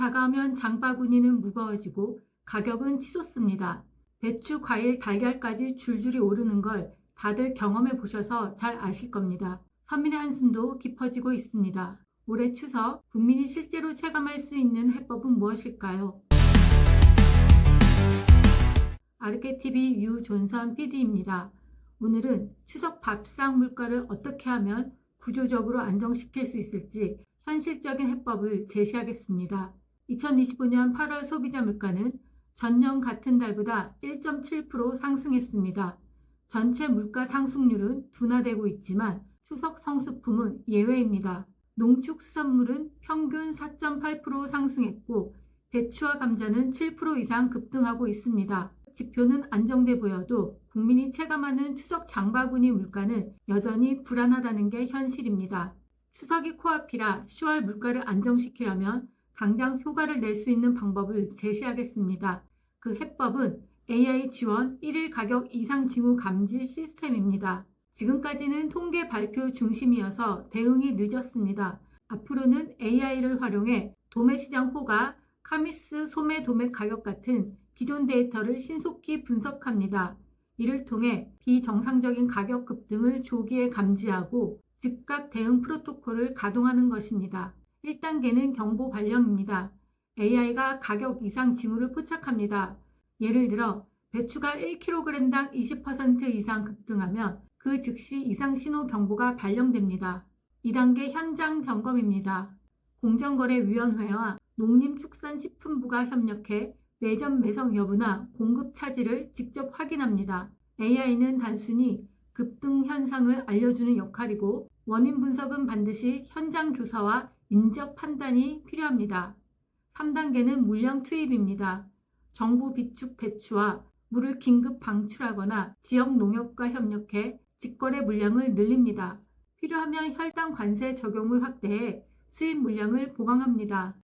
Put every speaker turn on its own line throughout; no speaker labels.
다가오면 장바구니는 무거워지고 가격은 치솟습니다. 배추, 과일, 달걀까지 줄줄이 오르는 걸 다들 경험해 보셔서 잘 아실 겁니다. 서민의 한숨도 깊어지고 있습니다. 올해 추석 국민이 실제로 체감할 수 있는 해법은 무엇일까요? 아르케TV 유존선 PD입니다. 오늘은 추석 밥상 물가를 어떻게 하면 구조적으로 안정시킬 수 있을지 현실적인 해법을 제시하겠습니다. 2025년 8월 소비자 물가는 전년 같은 달보다 1.7% 상승했습니다. 전체 물가 상승률은 둔화되고 있지만 추석 성수품은 예외입니다. 농축수산물은 평균 4.8% 상승했고 배추와 감자는 7% 이상 급등하고 있습니다. 지표는 안정돼 보여도 국민이 체감하는 추석 장바구니 물가는 여전히 불안하다는 게 현실입니다. 추석이 코앞이라 10월 물가를 안정시키려면 당장 효과를 낼 수 있는 방법을 제시하겠습니다. 그 해법은 AI 지원 1일 가격 이상 징후 감지 시스템입니다. 지금까지는 통계 발표 중심이어서 대응이 늦었습니다. 앞으로는 AI를 활용해 도매시장 호가, 카미스 소매 도매 가격 같은 기존 데이터를 신속히 분석합니다. 이를 통해 비정상적인 가격 급등을 조기에 감지하고 즉각 대응 프로토콜을 가동하는 것입니다. 1단계는 경보 발령입니다. AI가 가격 이상 징후를 포착합니다. 예를 들어 배추가 1kg당 20% 이상 급등하면 그 즉시 이상 신호 경보가 발령됩니다. 2단계 현장 점검입니다. 공정거래위원회와 농림축산식품부가 협력해 매점 매성 여부나 공급 차질을 직접 확인합니다. AI는 단순히 급등 현상을 알려주는 역할이고 원인 분석은 반드시 현장 조사와 인적 판단이 필요합니다. 3단계는 물량 투입입니다. 정부 비축 배추와 물을 긴급 방출하거나 지역 농협과 협력해 직거래 물량을 늘립니다. 필요하면 혈당 관세 적용을 확대해 수입 물량을 보강합니다.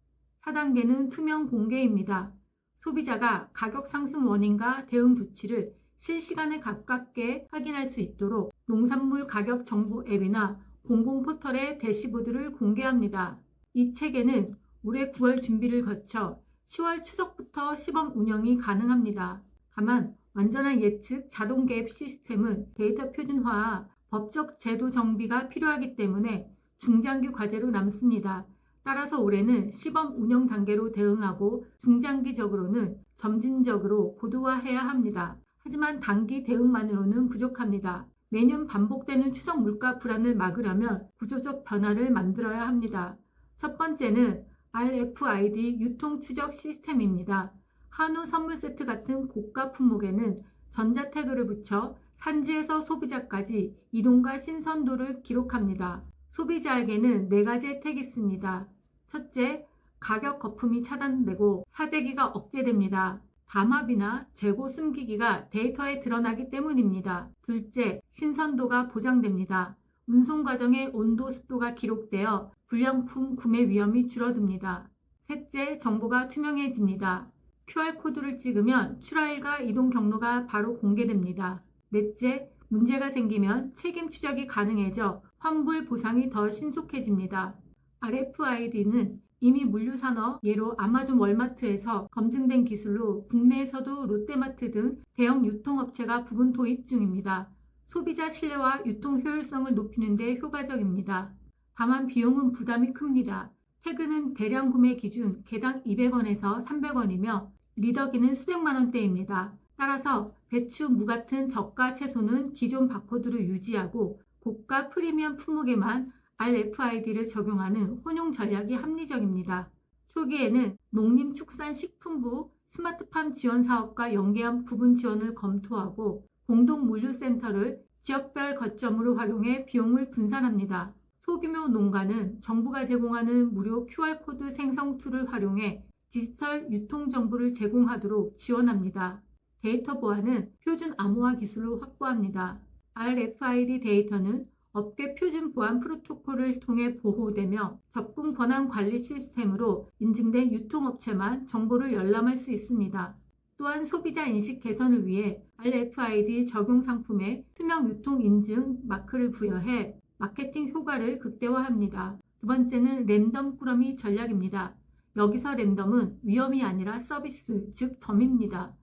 4단계는 투명 공개입니다. 소비자가 가격 상승 원인과 대응 조치를 실시간에 가깝게 확인할 수 있도록 농산물 가격 정보 앱이나 공공 포털의 대시보드를 공개합니다. 이 체계는 올해 9월 준비를 거쳐 10월 추석부터 시범 운영이 가능합니다. 다만 완전한 예측 자동 개입 시스템은 데이터 표준화와 법적 제도 정비가 필요하기 때문에 중장기 과제로 남습니다. 따라서 올해는 시범 운영 단계로 대응하고 중장기적으로는 점진적으로 고도화해야 합니다. 하지만 단기 대응만으로는 부족합니다. 매년 반복되는 추석 물가 불안을 막으려면 구조적 변화를 만들어야 합니다. 첫 번째는 RFID 유통 추적 시스템입니다. 한우 선물 세트 같은 고가 품목에는 전자태그를 붙여 산지에서 소비자까지 이동과 신선도를 기록합니다. 소비자에게는 네 가지 혜택이 있습니다. 첫째, 가격 거품이 차단되고 사재기가 억제됩니다. 담합이나 재고 숨기기가 데이터에 드러나기 때문입니다. 둘째, 신선도가 보장됩니다. 운송 과정의 온도, 습도가 기록되어 불량품 구매 위험이 줄어듭니다. 셋째, 정보가 투명해집니다. QR코드를 찍으면 출하일과 이동 경로가 바로 공개됩니다. 넷째, 문제가 생기면 책임 추적이 가능해져 환불 보상이 더 신속해집니다. RFID는 이미 물류산업, 예로 아마존 월마트에서 검증된 기술로 국내에서도 롯데마트 등 대형 유통업체가 부분 도입 중입니다. 소비자 신뢰와 유통 효율성을 높이는 데 효과적입니다. 다만 비용은 부담이 큽니다. 태그는 대량 구매 기준 개당 200원에서 300원이며 리더기는 수백만 원대입니다. 따라서 배추, 무 같은 저가 채소는 기존 바코드로 유지하고 고가 프리미엄 품목에만 RFID를 적용하는 혼용 전략이 합리적입니다. 초기에는 농림축산식품부 스마트팜 지원 사업과 연계한 부분 지원을 검토하고 공동 물류센터를 지역별 거점으로 활용해 비용을 분산합니다. 소규모 농가는 정부가 제공하는 무료 QR코드 생성 툴을 활용해 디지털 유통 정보를 제공하도록 지원합니다. 데이터 보안은 표준 암호화 기술로 확보합니다. RFID 데이터는 업계 표준 보안 프로토콜을 통해 보호되며 접근 권한 관리 시스템으로 인증된 유통업체만 정보를 열람할 수 있습니다. 또한 소비자 인식 개선을 위해 RFID 적용 상품에 투명 유통 인증 마크를 부여해 마케팅 효과를 극대화합니다. 두 번째는 랜덤 꾸러미 전략입니다. 여기서 랜덤은 위험이 아니라 서비스, 즉 덤입니다.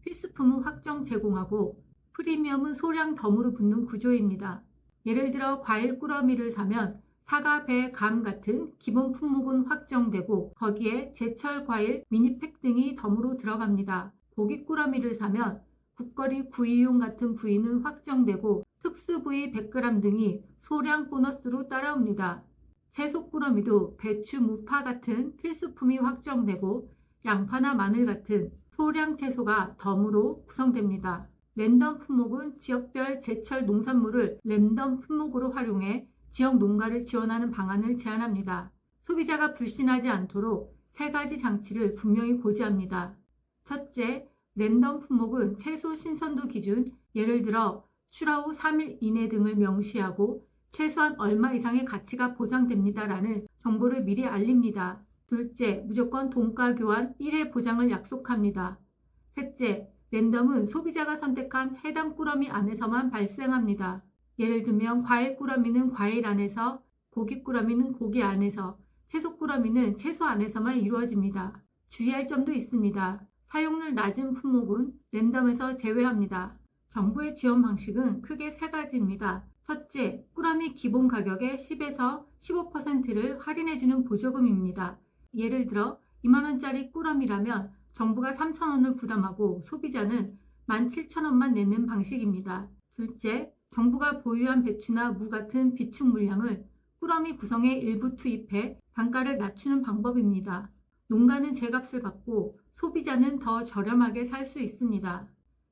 필수품은 확정 제공하고 프리미엄은 소량 덤으로 붙는 구조입니다. 예를 들어 과일 꾸러미를 사면 사과, 배, 감 같은 기본 품목은 확정되고 거기에 제철 과일, 미니팩 등이 덤으로 들어갑니다. 고기 꾸러미를 사면 국거리 구이용 같은 부위는 확정되고 특수 부위 100g 등이 소량 보너스로 따라옵니다. 채소 꾸러미도 배추, 무파 같은 필수품이 확정되고 양파나 마늘 같은 소량 채소가 덤으로 구성됩니다. 랜덤 품목은 지역별 제철 농산물을 랜덤 품목으로 활용해 지역 농가를 지원하는 방안을 제안합니다. 소비자가 불신하지 않도록 세 가지 장치를 분명히 고지합니다. 첫째, 랜덤 품목은 채소 신선도 기준, 예를 들어 출하 후 3일 이내 등을 명시하고 최소한 얼마 이상의 가치가 보장됩니다라는 정보를 미리 알립니다. 둘째, 무조건 동가 교환 1회 보장을 약속합니다. 셋째, 랜덤은 소비자가 선택한 해당 꾸러미 안에서만 발생합니다. 예를 들면 과일 꾸러미는 과일 안에서, 고기 꾸러미는 고기 안에서, 채소 꾸러미는 채소 안에서만 이루어집니다. 주의할 점도 있습니다. 사용률 낮은 품목은 랜덤에서 제외합니다. 정부의 지원 방식은 크게 세 가지입니다. 첫째, 꾸러미 기본 가격의 10에서 15%를 할인해주는 보조금입니다. 예를 들어 2만원짜리 꾸러미라면 정부가 3천원을 부담하고 소비자는 17,000원만 내는 방식입니다. 둘째, 정부가 보유한 배추나 무 같은 비축 물량을 꾸러미 구성에 일부 투입해 단가를 낮추는 방법입니다. 농가는 제값을 받고 소비자는 더 저렴하게 살 수 있습니다.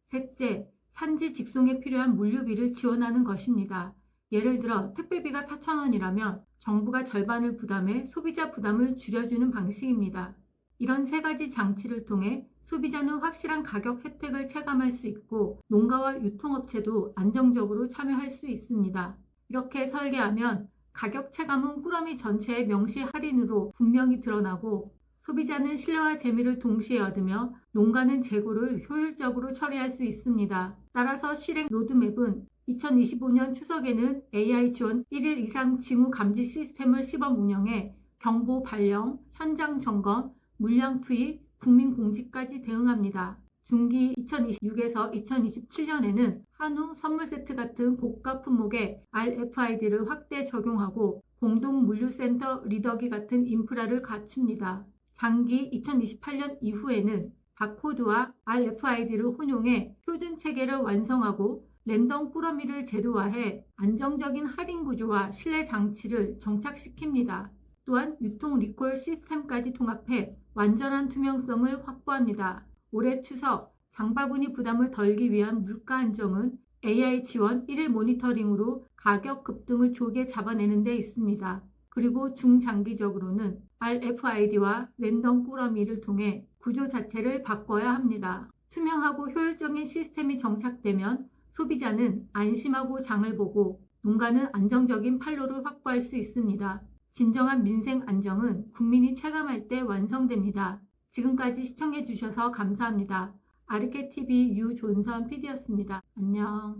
셋째, 산지 직송에 필요한 물류비를 지원하는 것입니다. 예를 들어 택배비가 4,000원이라면 정부가 절반을 부담해 소비자 부담을 줄여주는 방식입니다. 이런 세 가지 장치를 통해 소비자는 확실한 가격 혜택을 체감할 수 있고 농가와 유통업체도 안정적으로 참여할 수 있습니다. 이렇게 설계하면 가격 체감은 꾸러미 전체의 명시 할인으로 분명히 드러나고 소비자는 신뢰와 재미를 동시에 얻으며 농가는 재고를 효율적으로 처리할 수 있습니다. 따라서 실행 로드맵은 2025년 추석에는 AI 지원 1일 이상 징후 감지 시스템을 시범 운영해 경보 발령, 현장 점검, 물량 투입, 국민 공지까지 대응합니다. 중기 2026에서 2027년에는 한우 선물 세트 같은 고가 품목에 RFID를 확대 적용하고 공동 물류센터 리더기 같은 인프라를 갖춥니다. 장기 2028년 이후에는 바코드와 RFID를 혼용해 표준 체계를 완성하고 랜덤 꾸러미를 제도화해 안정적인 할인 구조와 신뢰 장치를 정착시킵니다. 또한 유통 리콜 시스템까지 통합해 완전한 투명성을 확보합니다. 올해 추석 장바구니 부담을 덜기 위한 물가 안정은 AI 지원 1일 모니터링으로 가격 급등을 조기에 잡아내는 데 있습니다. 그리고 중장기적으로는 RFID와 랜덤 꾸러미를 통해 구조 자체를 바꿔야 합니다. 투명하고 효율적인 시스템이 정착되면 소비자는 안심하고 장을 보고 농가는 안정적인 판로를 확보할 수 있습니다. 진정한 민생 안정은 국민이 체감할 때 완성됩니다. 지금까지 시청해 주셔서 감사합니다. 아르케TV 유존선 PD였습니다. 안녕.